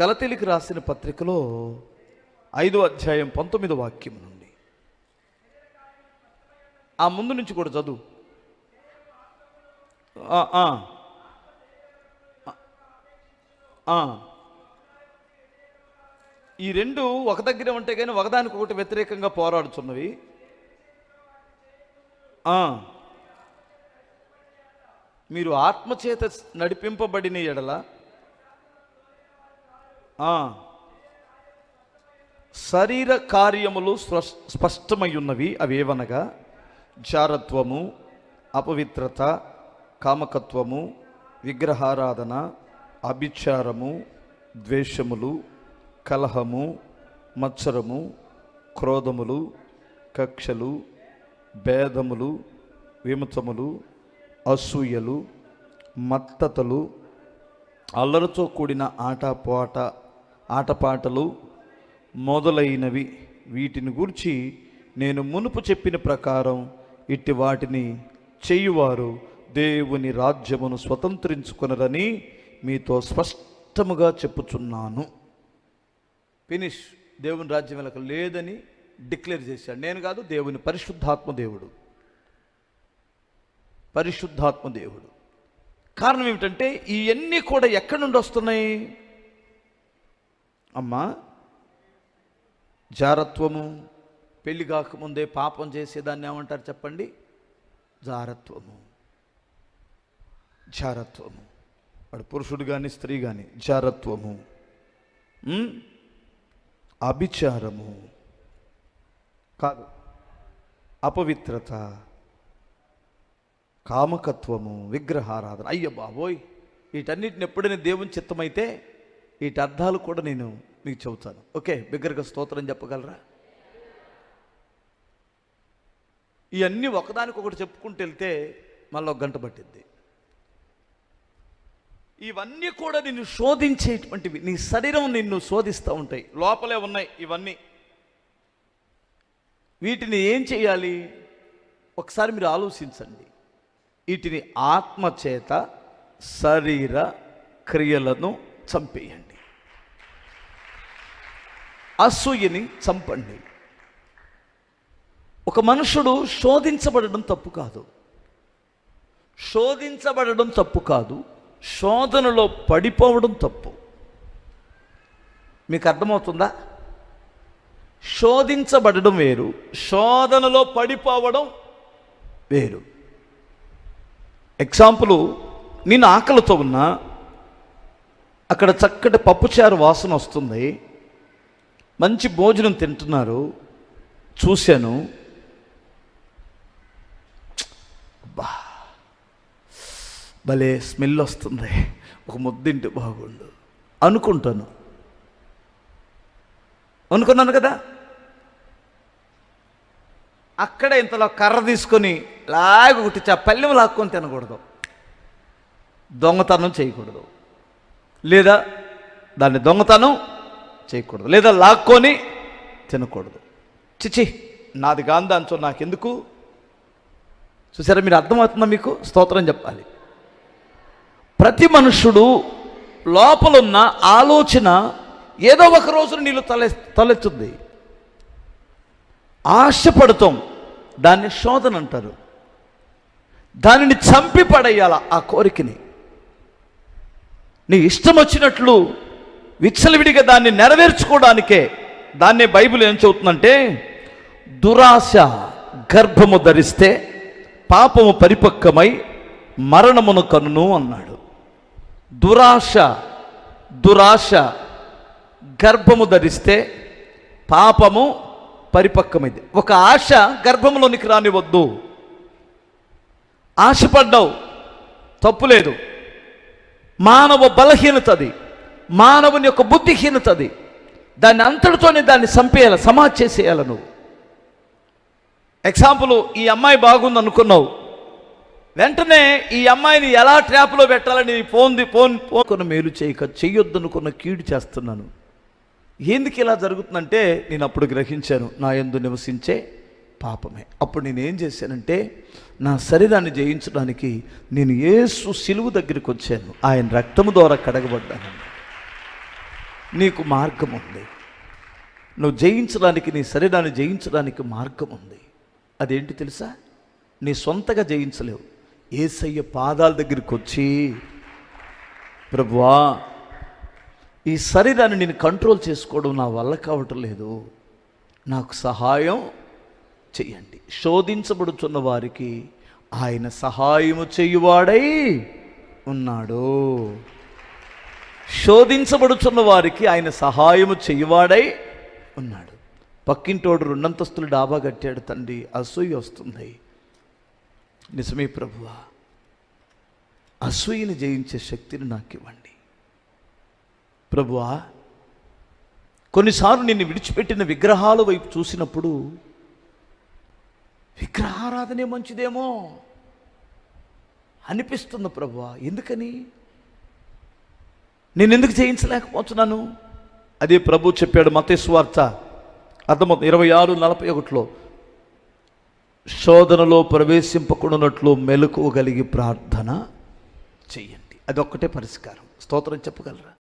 గలతీలికి రాసిన పత్రికలో ఐదో అధ్యాయం పంతొమ్మిదో వాక్యం నుండి. ఆ ముందు నుంచి కూడా చదువు. ఈ రెండు ఒక దగ్గర ఉంటే కానీ ఒకదానికి ఒకటి వ్యతిరేకంగా పోరాడుతున్నవి. మీరు ఆత్మచేత నడిపింపబడిన ఎడల శరీర కార్యములు స్పష్టమై ఉన్నవి అవి ఏవనగా జారత్వము అపవిత్రత కామకత్వము విగ్రహారాధన అభిచారము ద్వేషములు కలహము మత్సరము క్రోధములు కక్షలు భేదములు విమతములు అసూయలు మత్తతలు అల్లరితో కూడిన ఆటపాట ఆటపాటలు మొదలైనవి. వీటిని గూర్చి నేను మునుపు చెప్పిన ప్రకారం ఇట్టి వాటిని చేయువారు దేవుని రాజ్యమును స్వతంత్రించుకునరని మీతో స్పష్టముగా చెప్పుచున్నాను. ఫినిష్. దేవుని రాజ్యం వెనక లేదని డిక్లేర్ చేశాడు. నేను కాదు దేవుని పరిశుద్ధాత్మ దేవుడు. పరిశుద్ధాత్మ దేవుడు. కారణం ఏమిటంటే ఇవన్నీ కూడా ఎక్కడి నుండి వస్తున్నాయి? అమ్మా జారత్వము పెళ్ళి కాకముందే పాపం చేసేదాన్ని ఏమంటారు చెప్పండి? జారత్వము. జారత్వము. వాడు పురుషుడు కానీ స్త్రీ కానీ జారత్వము. అభిచారము. కాదు అపవిత్రత. కామకత్వము విగ్రహారాధన. అయ్య బాబోయ్! వీటన్నిటిని ఎప్పుడైనా దేవుని చిత్తమైతే వీటి అర్థాలు కూడా నేను మీకు చెబుతాను. ఓకే బిగ్గరగా స్తోత్రం చెప్పగలరా? ఇవన్నీ ఒకదానికొకటి చెప్పుకుంటూ వెళ్తే మళ్ళీ ఒక గంట పట్టింది ఇవన్నీ కూడా నిన్ను శోధించేటువంటివి. నీ శరీరం నిన్ను శోధిస్తూ ఉంటాయి. లోపలే ఉన్నాయి ఇవన్నీ. వీటిని ఏం చేయాలి? ఒకసారి మీరు ఆలోచించండి. వీటిని ఆత్మచేత శరీర క్రియలను చంపేయండి. అసూయని చంపండి. ఒక మనుషుడు శోధించబడడం తప్పు కాదు. శోధించబడడం తప్పు కాదు. శోధనలో పడిపోవడం తప్పు. మీకు అర్థమవుతుందా? శోధించబడడం వేరు శోధనలో పడిపోవడం వేరు. ఎగ్జాంపుల్ నేను ఆకలితో ఉన్నా అక్కడ చక్కటి పప్పుచారు వాసన వస్తుంది మంచి భోజనం తింటున్నారు చూశాను. భలే స్మెల్ వస్తుంది ఒక ముద్దింటి బాగుండు. అనుకుంటాను. అనుకున్నాను కదా? అక్కడ ఇంతలో కర్ర తీసుకొని లాగి ఒకటి చ పల్లెం లాక్కొని తినకూడదు. దొంగతనం చేయకూడదు. లేదా దాన్ని దొంగతనం చేయకూడదు. లేదా లాక్కొని తినకూడదు. చిచి నాది గాంధాంచో నాకెందుకు? చూసారా మీరు అర్థమవుతుందా మీకు? స్తోత్రం చెప్పాలి. ప్రతి మనుషుడు లోపలున్న ఆలోచన ఏదో ఒక రోజున నీళ్ళు తలె తలెత్తుంది ఆశపడతాం. దాన్ని శోధన అంటారు. దానిని చంపి పడేయాల ఆ కోరికని. నీ ఇష్టం వచ్చినట్లు విచ్చలవిడిగా దాన్ని నెరవేర్చుకోవడానికే దాన్నే బైబిల్ ఏం చెబుతుందంటే దురాశ గర్భము ధరిస్తే పాపము పరిపక్వమై మరణమును కనును అన్నాడు. దురాశ దురాశ గర్భము ధరిస్తే పాపము పరిపక్వమైంది. ఒక ఆశ గర్భంలోనికి రానివద్దు. ఆశపడ్డావు. తప్పులేదు మానవ బలహీనత అది. మానవుని యొక్క బుద్ధిహీనత అది. దాన్ని అంతటితోనే దాన్ని చంపేయాలి సమాజ్ చేసేయాలి నువ్వు. ఎగ్జాంపుల్ ఈ అమ్మాయి బాగుంది అనుకున్నావు. వెంటనే ఈ అమ్మాయిని ఎలా ట్రాప్లో పెట్టాలని ఫోన్ ఫోన్ ఫోన్ కొన్ని మేలు చేయక చెయ్యొద్దనుకున్న కీడు చేస్తున్నాను. ఎందుకు ఇలా జరుగుతుందంటే నేను అప్పుడు గ్రహించాను నా యందు నివసించే పాపమే. అప్పుడు నేను ఏం చేశానంటే నా శరీరాన్ని జయించడానికి నేను ఏసు సిలువు దగ్గరికి వచ్చాను. ఆయన రక్తము ద్వారా కడగబడ్డాను. నీకు మార్గం ఉంది. నువ్వు జయించడానికి నీ శరీరాన్ని జయించడానికి మార్గం ఉంది. అదేంటి తెలుసా? నీ సొంతగా జయించలేవు. ఏసయ్య పాదాల దగ్గరికి వచ్చి ప్రభువా ఈ శరీరాన్ని నేను కంట్రోల్ చేసుకోవడం నా వల్ల కావటం లేదు. నాకు సహాయం చెయ్యండి శోధించబడుతున్న వారికి ఆయన సహాయము చేయువాడై ఉన్నాడు. శోధించబడుతున్న వారికి ఆయన సహాయము చేయువాడై ఉన్నాడు. పక్కింటోడు రెండంతస్తులు డాబా కట్టాడు తండ్రి. అసూయ వస్తుంది. నిజమే ప్రభువా. అసూయని జయించే శక్తిని నాకు ఇవ్వండి ప్రభువా కొన్నిసార్లు నిన్ను విడిచిపెట్టిన విగ్రహాల వైపు చూసినప్పుడు విగ్రహారాధనే మంచిదేమో అనిపిస్తుంది ప్రభువా. ఎందుకని? నేను ఎందుకు చేయించలేకపోతున్నాను అదే ప్రభు చెప్పాడు మతేశ్వార్త అర్థమవుతుంది ఇరవై ఆరు నలభై ఒకటిలో శోధనలో ప్రవేశింపకుండానట్లు మెలకువగలిగి ప్రార్థన చెయ్యండి అదొక్కటే పరిష్కారం. స్తోత్రం చెప్పగలరా?